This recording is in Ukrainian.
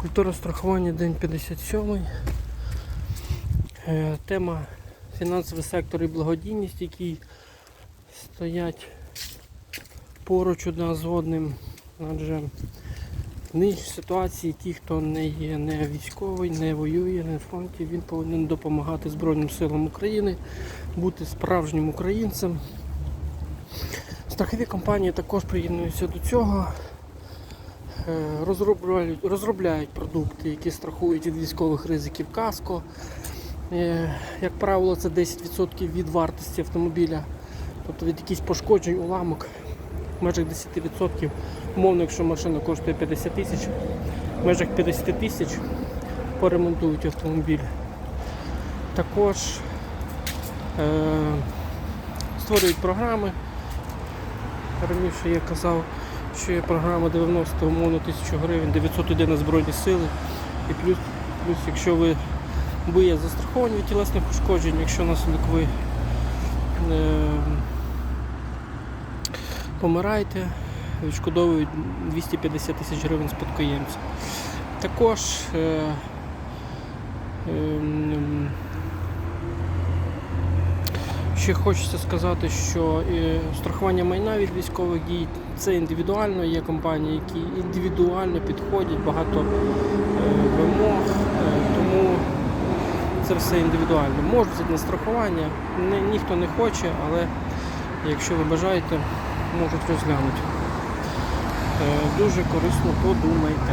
Культура страхування, день 57. Е, Тема фінансовий сектор і благодійність, які стоять поруч одна з одним. Адже в нинішній ситуації ті, хто не є не військовий, не воює на фронті, він повинен допомагати Збройним силам України, бути справжнім українцем. Страхові компанії також приєднуються до цього. Е, розробляють, розробляють продукти, які страхують від військових ризиків каско. Е, Як правило, це 10% від вартості автомобіля, тобто від якихось пошкоджень, уламок в межах 10%. Умовно, якщо машина коштує 50 тисяч, в межах 50 тисяч поремонтують автомобіль. Також е, створюють програми. Раніше я казав, що є програма 90 умовно 1000 гривень, 900 йде на Збройні сили. І плюс, плюс якщо ви ви є застраховані від тілесних пошкоджень, якщо наслідок ви е, помираєте, відшкодовують 250 тисяч гривень спадкоємця. Також е, ем, Ще хочеться сказати, що е, страхування майна від військових дій це індивідуально. Є компанії, які індивідуально підходять, багато е, вимог, е, тому це все індивідуально. Можуть взяти на страхування, ніхто не хоче, але якщо ви бажаєте, можуть розглянути. Дуже корисно подумайте.